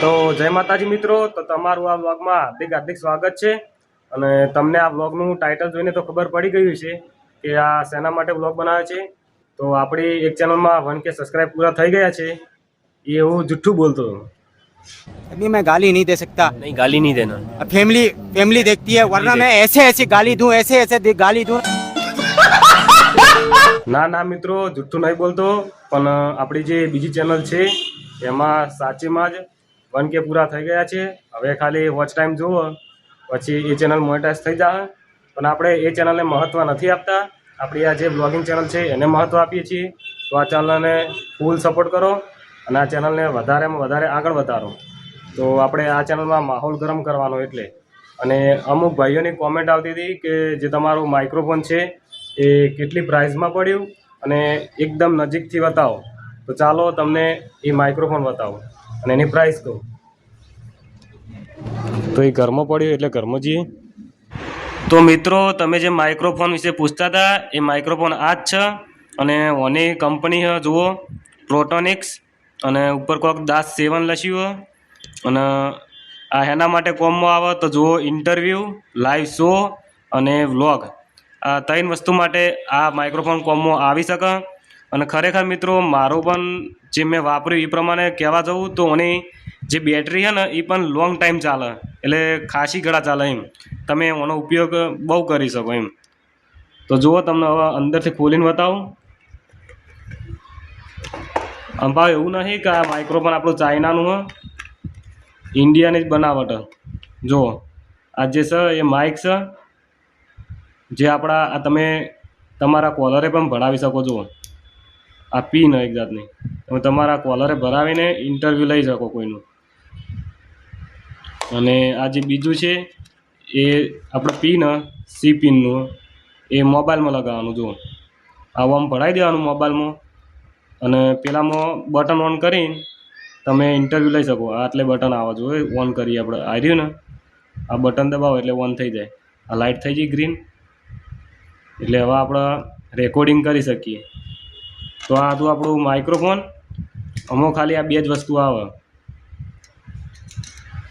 તો જય માતાજી મિત્રો તો તમારું આ વ્લોગમાં હાર્દિક હાર્દિક સ્વાગત છે અને તમને આ વ્લોગનું ટાઇટલ જોઈને તો ખબર પડી ગયું છે કે આ શેના માટે વ્લોગ બનાવે છે તો આપણી એક ચેનલમાં વન કે સબસ્ક્રાઇબ પૂરા થઈ ગયા છે એ હું જુઠ્ઠું બોલતો હતો अभी मैं गाली नहीं दे सकता નહીં ગાલી નહીં દેના अब फैमिली फैमिली देखती है वरना मैं ऐसे ऐसे गाली दूं ऐसे ऐसे दे- गाली दूं ના ના મિત્રો જુઠ્ઠું નહીં બોલતો પણ આપણી જે બીજી ચેનલ છે એમાં સાચીમાં જ વન કે પૂરા થઈ ગયા છે. હવે ખાલી વોચ ટાઈમ જુઓ, પછી એ ચેનલ મોનેટાઈઝ થઈ જાય પણ આપણે એ ચેનલને મહત્ત્વ નથી આપતા. આપણી આ જે બ્લોગિંગ ચેનલ છે, એને મહત્ત્વ આપીએ છીએ. તો આ ચેનલને ફૂલ સપોર્ટ કરો અને આ ચેનલને વધારેમાં વધારે આગળ વધારો. તો આપણે આ ચેનલમાં માહોલ ગરમ કરવાનો એટલે. અને અમુક ભાઈઓની કોમેન્ટ આવતી હતી કે જે તમારું માઇક્રોફોન છે, એ કેટલી પ્રાઇઝમાં પડ્યું? અને એકદમ નજીકથી બતાવો. તો ચાલો તમને એ માઇક્રોફોન બતાવો. અને એની પ્રાઇસ કહું. તો એ ઘરમાં પડ્યો એટલે ઘરમાં જઈએ. તો મિત્રો તમે જે માઇક્રોફોન વિશે પૂછતા હતા એ માઇક્રોફોન આ જ છે. અને ઓની કંપની છે જુઓ પ્રોટોનિક્સ અને ઉપર કોક દાસ સેવન લસ્યું અને આ એના માટે કોમમાં આવે તો જુઓ ઇન્ટરવ્યૂ લાઈવ શો અને વ્લોગ આ ત્રણ વસ્તુ માટે આ માઇક્રોફોન કોમમાં આવી શકે. અને ખરેખર મિત્રો, મારું પણ જે મેં વાપર્યું એ પ્રમાણે કહેવા જવું તો એની જે બેટરી છે ને, એ પણ લોંગ ટાઈમ ચાલે. એટલે ખાસી ઘડા ચાલે એમ. તમે એનો ઉપયોગ બહુ કરી શકો એમ. તો જુઓ તમને હવે અંદરથી ખોલીને બતાવું. અંભાવ એવું નથી કે આ માઇક્રોફોન આપણું ચાઇનાનું હ. ઇન્ડિયાની જ બનાવટ. જુઓ. આ જે છે, એ માઇક છે. જે આપણા, આ તમે તમારા કોલરે પણ ભણાવી શકો છો આ પિન એક જાતની. તમે તમારા કોલરે ભરાવીને ઇન્ટરવ્યૂ લઈ શકો કોઈનું. અને આ જે બીજું છે, એ આપણે પિન સી પિનનું, એ મોબાઈલમાં લગાવવાનું, જુઓ. આવું આમ ભરાઈ દેવાનું મોબાઈલમાં. અને પેલામાં બટન ઓન કરીને તમે ઇન્ટરવ્યૂ લઈ શકો. આ એટલે બટન આવવા જોઈએ ઓન કરીએ આપણે. આ ને, આ બટન દબાવો એટલે ઓન થઈ જાય. આ લાઇટ થઈ ગઈ ગ્રીન એટલે હવે આપણે રેકોર્ડિંગ કરી શકીએ. તો આ હતું આપણું માઇક્રોફોન અમુક ખાલી આ બે જ વસ્તુ આવે.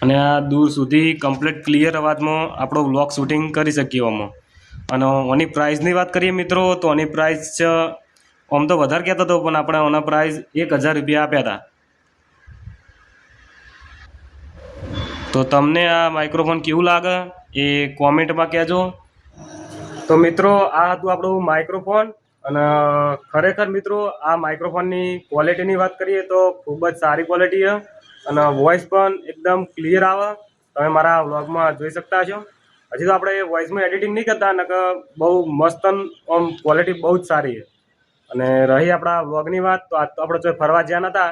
અને આ દૂર સુધી કમ્પ્લીટ ક્લિયર અવાજમાં આપણો વ્લોગ શૂટિંગ કરી શકીએ આમાં અને આની પ્રાઇસની વાત કરીએ મિત્રો, તો આની પ્રાઇસ છે, આમ તો વધારે કહેતો હતો પણ આપણે આના પ્રાઇસ એક હજાર રૂપિયા આપ્યા હતા તો તમને આ માઇક્રોફોન કેવું લાગે, એ કોમેન્ટમાં કહેજો. તો મિત્રો, આ હતું આપણું માઇક્રોફોન અને ખરેખર મિત્રો, આ માઇક્રોફોનની ક્વોલિટીની વાત કરીએ તો ખૂબ જ સારી ક્વોલિટી છે અને વોઇસ પણ એકદમ ક્લિયર આવે. તમે મારા વ્લોગમાં જોઈ શકતા છો. હજી તો આપણે વોઇસમાં એડિટિંગ નહીં કરતા, નકર બહુ મસ્ત આમ ક્વોલિટી બહુ જ સારી છે. અને રહી આપણા વ્લોગની વાત, તો આજ તો આપણે જો ફરવા જ્યાં નહોતા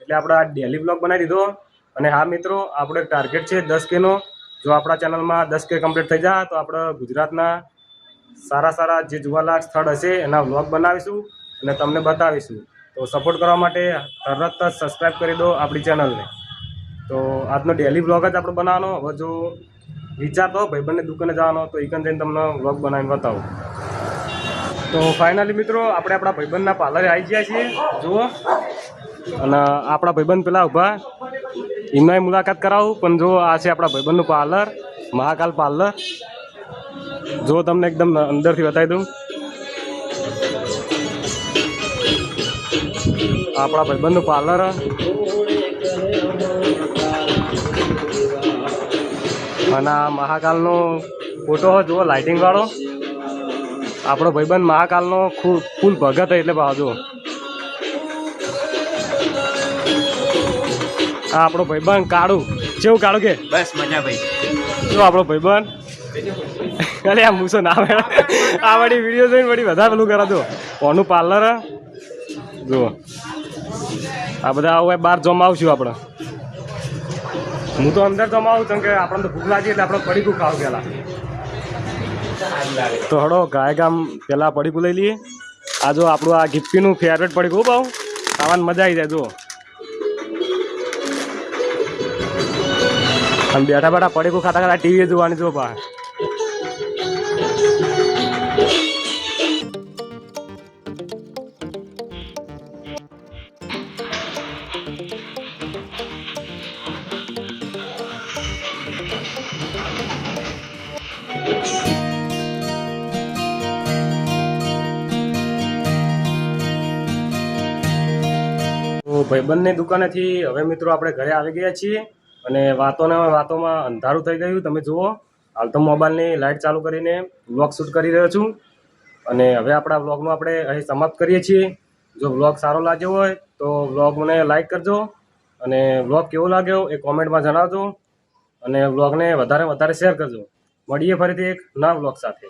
એટલે આપણે આ ડેલી વ્લોગ બનાવી દીધો. અને હા મિત્રો, આપણો ટાર્ગેટ છે દસ કેનો જો આપણા ચેનલમાં દસ કે કમ્પ્લીટ થઈ જાય તો આપણે ગુજરાતના સારા સારા જે જોવાલાયક સ્થળ હશે એના વ્લોગ બનાવીશું અને તમને બતાવીશું. તો સપોર્ટ કરવા માટે તરત જ સબસ્ક્રાઈબ કરી દો આપણી ચેનલને તો આજનો ડેલી વ્લોગ જ આપણે બનાવવાનો. હવે જો વિચારતો ભાઈબંધની દુકાને જવાનો, તો એકન જઈને તમને વ્લોગ બનાવીને બતાવું. તો ફાઇનલી મિત્રો, આપણે આપણા ભાઈબંધના પાર્લરે આવી ગયા છીએ. જુઓ. અને આપણા ભાઈબંધ પેલા ઊભા. એમનાય મુલાકાત કરાવું, પણ જો આ છે આપણા ભાઈબંધનું પાર્લર મહાકાલ પાર્લર જો તમને એકદમ અંદરથી બતાવી દઉં. આપણા ભાઈબંધનું પાર્લર. અને આ મહાકાલનો ફોટો જુઓ લાઇટિંગવાળો આપણો ભાઈબંધ મહાકાલનો ફૂલ ભગત એટલે ભાવ જુઓ. આપણો ભાઈબંધ કાળું. કેવું કાળું કે? બસ મજા ભાઈ. જો આપણો ભાઈબંધ અરે આ મૂસો ના આવે. આ વળી વીડિયો જોઈને વળી વધારે પેલું કરા દો કોનું પાર્લર જુઓ. આ બધા હવે બહાર જમાવશું આપણે. હું તો અંદર જમાવું છું કે આપણને તો ભૂખ લાગી એટલે આપણે પડીકું ખાવ પેલા. તો હડો ગાય ગામ પેલા પડીકું લઈ લઈએ. આ જો આપણું આ ગિફ્ટીનું ફેવરેટ પડીકું ભાવ ખાવાની મજા આવી જાય, જુઓ. અને બેઠા બેઠા પડીકું ખાતા ખાતા ટીવી જોવાની જો બહાર ભાઈબંધની દુકાનેથી હવે મિત્રો આપણે ઘરે આવી ગયા છીએ અને વાતોને વાતોમાં અંધારું થઈ ગયું. તમે જુઓ, હાલ તો મોબાઈલની લાઇટ ચાલુ કરીને વ્લોગ શૂટ કરી રહ્યો છું. અને હવે આપણા વ્લોગનું આપણે અહીં સમાપ્ત કરીએ છીએ. જો વ્લોગ સારો લાગ્યો હોય તો વ્લોગને લાઇક કરજો અને વ્લોગ કેવો લાગ્યો એ કોમેન્ટમાં જણાવજો. અને વ્લોગને વધારે વધારે શેર કરજો. મળીએ ફરીથી એક નવા વ્લોગ સાથે.